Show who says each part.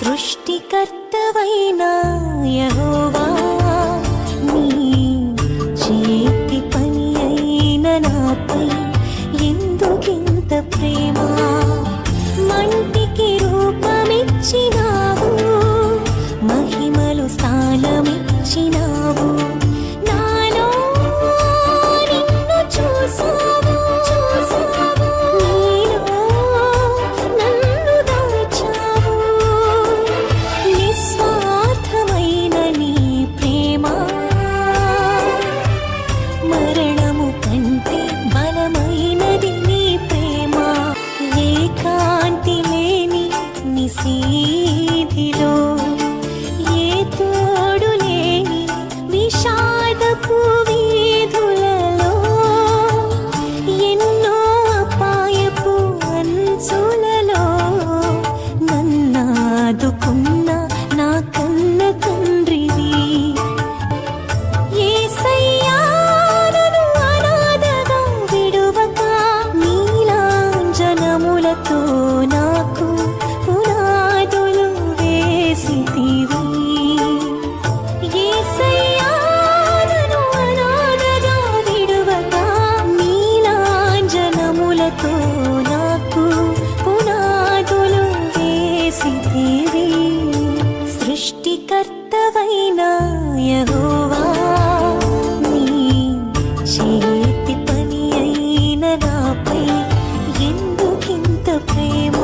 Speaker 1: సృష్టికర్తవైనా వీధిలో ఏ తోడు లేని విషాదపు వీధులలో ఎన్నో అపాయపు అంచులలో నన్నాదుకున్న నా కన్న తండ్రివి నాకు కర్తవైన యహోవా నీ చేతి పని అయిన నాపై ఎందుకింత ప్రేమ